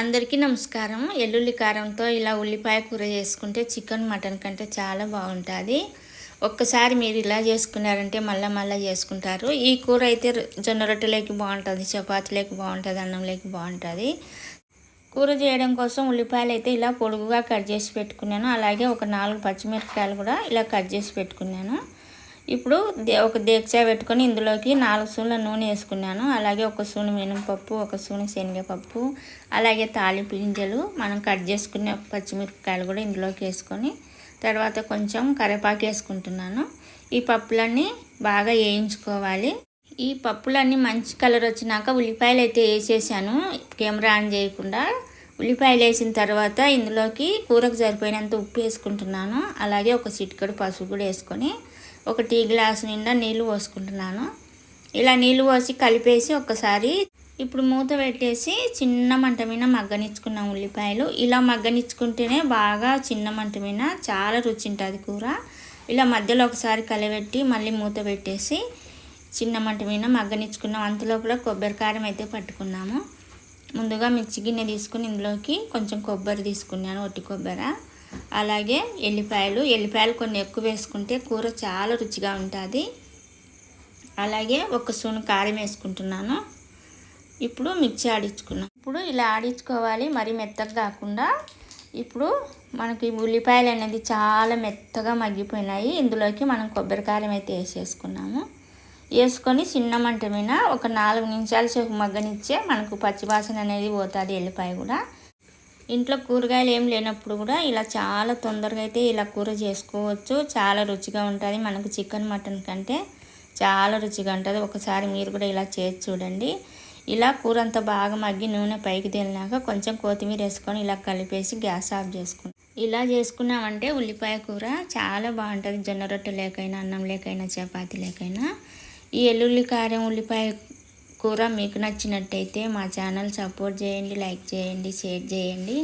అందరికీ నమస్కారం. ఎల్లుల్లి కారంతో ఇలా ఉల్లిపాయ కూర చేసుకుంటే చికెన్ మటన్ కంటే చాలా బాగుంటుంది. ఒక్కసారి మీరు ఇలా చేసుకున్నారంటే మళ్ళీ మళ్ళీ చేసుకుంటారు. ఈ కూర అయితే జొన్న రొట్టెలోకి బాగుంటుంది చపాతీలోకి బాగుంటుంది అన్నంలోకి బాగుంటుంది. కూర చేయడం కోసం ఉల్లిపాయలు అయితే ఇలా పొడుగుగా కట్ చేసి పెట్టుకున్నాను. అలాగే ఒక నాలుగు పచ్చిమిరపకాయలు కూడా ఇలా కట్ చేసి పెట్టుకున్నాను. ఇప్పుడు దే ఒక దీక్ష పెట్టుకొని ఇందులోకి నాలుగు సూన్ల నూనె వేసుకున్నాను. అలాగే ఒక స్పూన్ మినపప్పు ఒక సూను శనగపప్పు అలాగే తాలింపు గింజలు మనం కట్ చేసుకునే పచ్చిమిరపకాయలు కూడా ఇందులోకి వేసుకొని తర్వాత కొంచెం కరివేపాకు వేసుకుంటున్నాను. ఈ పప్పులన్నీ బాగా వేయించుకోవాలి. ఈ పప్పులన్నీ మంచి కలర్ వచ్చినాక ఉల్లిపాయలు అయితే వేసేసాను. కెమెరా ఆన్ చేయకుండా ఉల్లిపాయలు వేసిన తర్వాత ఇందులోకి కూరకు సరిపోయినంత ఉప్పు వేసుకుంటున్నాను. అలాగే ఒక చిటికడు పసుపు కూడా వేసుకొని ఒక టీ గ్లాస్ నిండా నీళ్ళు పోసుకుంటున్నాను. ఇలా నీళ్ళు పోసి కలిపేసి ఒకసారి ఇప్పుడు మూత పెట్టేసి చిన్న మంట మీద మగ్గనిచ్చుకున్నాం ఉల్లిపాయలు. ఇలా మగ్గనిచ్చుకుంటేనే బాగా చిన్న మంట మీద చాలా రుచి ఉంటుంది కూర. ఇలా మధ్యలో ఒకసారి కలబెట్టి మళ్ళీ మూత పెట్టేసి చిన్న మంట మీద మగ్గనిచ్చుకున్నాం. అంతలోపల కొబ్బరి కారం అయితే పట్టుకున్నాము. ముందుగా మిక్సీ గిన్నె తీసుకుని ఇందులోకి కొంచెం కొబ్బరి తీసుకున్నాను ఒట్టి కొబ్బరి. అలాగే ఎల్లిపాయలు ఎల్లిపాయలు కొన్ని ఎక్కువ వేసుకుంటే కూర చాలా రుచిగా ఉంటుంది. అలాగే ఒక స్పూన్ కారం వేసుకుంటున్నాను. ఇప్పుడు మిక్సీ ఆడించుకున్నాను ఇప్పుడు ఇలా ఆడించుకోవాలి మరి మెత్తగా కాకుండా. ఇప్పుడు మనకి ఉల్లిపాయలు అనేది చాలా మెత్తగా మగ్గిపోయినాయి. ఇందులోకి మనం కొబ్బరి కారం అయితే వేసేసుకున్నాము. వేసుకొని చిన్న మంట మీద ఒక నాలుగు నిమిషాల సేపు మగ్గనిచ్చే మనకు పచ్చివాసన అనేది పోతుంది ఎల్లిపాయ కూడా. ఇంట్లో కూరగాయలు ఏం లేనప్పుడు కూడా ఇలా చాలా తొందరగా అయితే ఇలా కూర చేసుకోవచ్చు. చాలా రుచిగా ఉంటుంది. మనకు చికెన్ మటన్ కంటే చాలా రుచిగా ఉంటుంది. ఒకసారి మీరు కూడా ఇలా చేసి చూడండి. ఇలా కూర అంతా బాగా మగ్గి నూనె పైకి తేలినాక కొంచెం కొత్తిమీర వేసుకొని ఇలా కలిపేసి గ్యాస్ ఆఫ్ చేసుకుంటాం ఇలా చేసుకున్నామంటే ఉల్లిపాయ కూర చాలా బాగుంటుంది. జొన్న రొట్టె లేకైనా అన్నం లేకైనా చపాతీ లేకైనా. ఈ ఎల్లుల్లి కారం ఉల్లిపాయ కూర మీకు నచ్చినట్టయితే మా ఛానల్ సపోర్ట్ చేయండి లైక్ చేయండి షేర్ చేయండి.